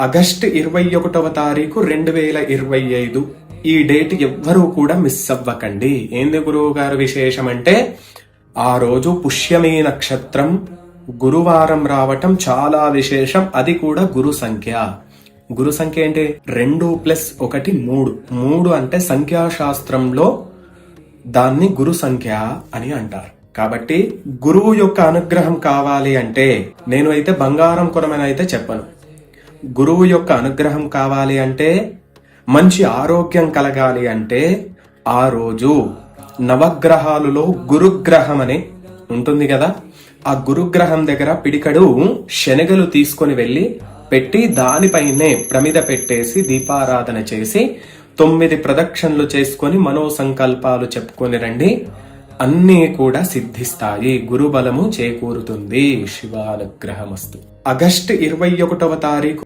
August ఇరవై ఒకటవ తారీఖు రెండు వేల ఇరవై ఐదు. ఈ డేట్ ఎవ్వరూ కూడా మిస్ అవ్వకండి. ఏంది గురువు గారు విశేషం అంటే ఆ రోజు పుష్యమే నక్షత్రం గురువారం రావటం చాలా విశేషం. అది కూడా గురు సంఖ్య. గురు సంఖ్య ఏంటి రెండు ప్లస్ ఒకటి మూడు. మూడు అంటే సంఖ్యాశాస్త్రంలో దాన్ని గురు సంఖ్య అని అంటారు. కాబట్టి గురువు యొక్క అనుగ్రహం కావాలి అంటే నేను అయితే బంగారం కొనమని అయితే చెప్పను. గురువు యొక్క అనుగ్రహం కావాలి అంటే మంచి ఆరోగ్యం కలగాలి అంటే ఆ రోజు నవగ్రహాలలో గురుగ్రహం అని ఉంటుంది కదా ఆ గురుగ్రహం దగ్గర పిడికడు శనగలు తీసుకొని వెళ్ళి పెట్టి దానిపైనే ప్రమిద పెట్టేసి దీపారాధన చేసి తొమ్మిది ప్రదక్షిణలు చేసుకొని మనోసంకల్పాలు చెప్పుకొని రండి. అన్నీ కూడా సిద్ధిస్తాయి. గురుబలము చేకూరుతుంది. శివానుగ్రహమస్తు. ఆగస్ట్ ఇరవై ఒకటవ తారీఖు